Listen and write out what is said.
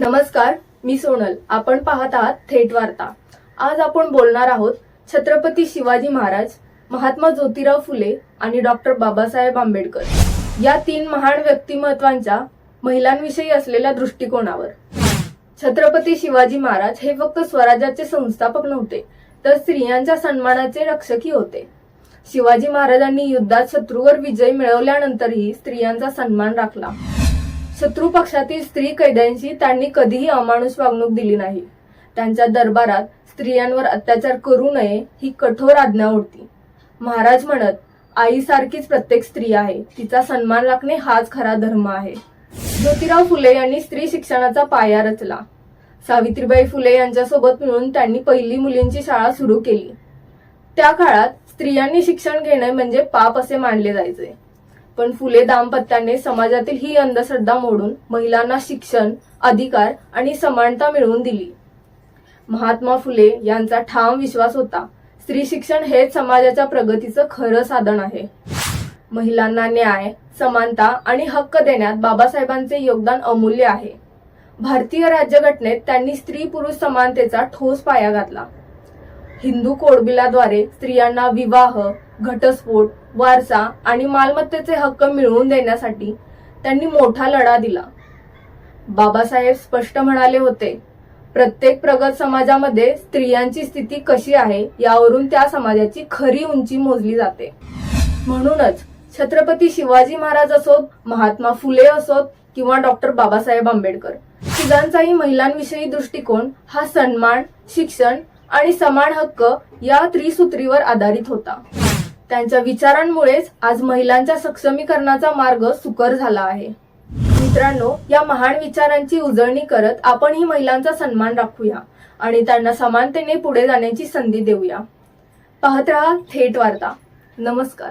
नमस्कार मी सोनल. आपण पाहत आहात थेट वार्ता. आज आपण बोलणार आहोत छत्रपती शिवाजी महाराज महात्मा ज्योतिराव फुले आणि डॉक्टर बाबासाहेब आंबेडकर. या तीन महान व्यक्तिमत्वांच्या महिलांविषयी असलेल्या दृष्टिकोनावर. छत्रपती शिवाजी महाराज हे फक्त स्वराज्याचे संस्थापक नव्हते तर स्त्रियांच्या सन्मानाचे रक्षकही होते. शिवाजी महाराजांनी युद्धात शत्रूवर विजय मिळवल्यानंतरही स्त्रियांचा सन्मान राखला. शत्रू पक्षातील स्त्री कैद्यांशी त्यांनी कधीही अमानुष वागणूक दिली नाही. त्यांच्या दरबारात स्त्रियांवर अत्याचार करू नये ही कठोर आज्ञा होती. महाराज म्हणत आईसारखीच प्रत्येक स्त्री आहे. तिचा सन्मान राखणे हाच खरा धर्म आहे. ज्योतिराव फुले यांनी स्त्री शिक्षणाचा पाया रचला. सावित्रीबाई फुले यांच्यासोबत मिळून त्यांनी पहिली मुलींची शाळा सुरू केली. त्या काळात स्त्रियांनी शिक्षण घेणे म्हणजे पाप असे मानले जायचे. पण फुले दाम्पत्याने समाजातील ही अंधश्रद्धा मोडून महिलांना शिक्षण अधिकार आणि समानता मिळवून दिली. महात्मा फुले यांचा ठाम विश्वास होता. स्त्री शिक्षण हेच समाजाच्या प्रगतीचं खरं साधन आहे. महिलांना न्याय समानता आणि हक्क देण्यात बाबासाहेबांचे योगदान अमूल्य आहे. भारतीय राज्यघटनेत त्यांनी स्त्री पुरुष समानतेचा ठोस पाया घातला. हिंदू कोडबिलाद्वारे स्त्रियांना विवाह घटस्फोट वारसा आणि मालमत्तेचे हक्क मिळवून देण्यासाठी त्यांनी मोठा लढा दिला. बाबासाहेब स्पष्ट म्हणाले होते प्रत्येक प्रगत समाजामध्ये स्त्रियांची स्थिती कशी आहे यावरून त्या समाजाची खरी उंची मोजली जाते. म्हणूनच छत्रपती शिवाजी महाराज असोत महात्मा फुले असोत किंवा डॉक्टर बाबासाहेब आंबेडकर तिघांचाही महिलांविषयी दृष्टिकोन हा सन्मान शिक्षण आणि समान हक्क या त्रिसूत्रीवर आधारित होता. त्यांच्या विचारांमुळेच आज महिलांच्या सक्षमीकरणाचा मार्ग सुकर झाला आहे. मित्रांनो या महान विचारांची उजळणी करत आपण ही महिलांचा सन्मान राखूया आणि त्यांना समानतेने पुढे जाण्याची संधी देऊया. पाहत रहा थेट वार्ता. नमस्कार.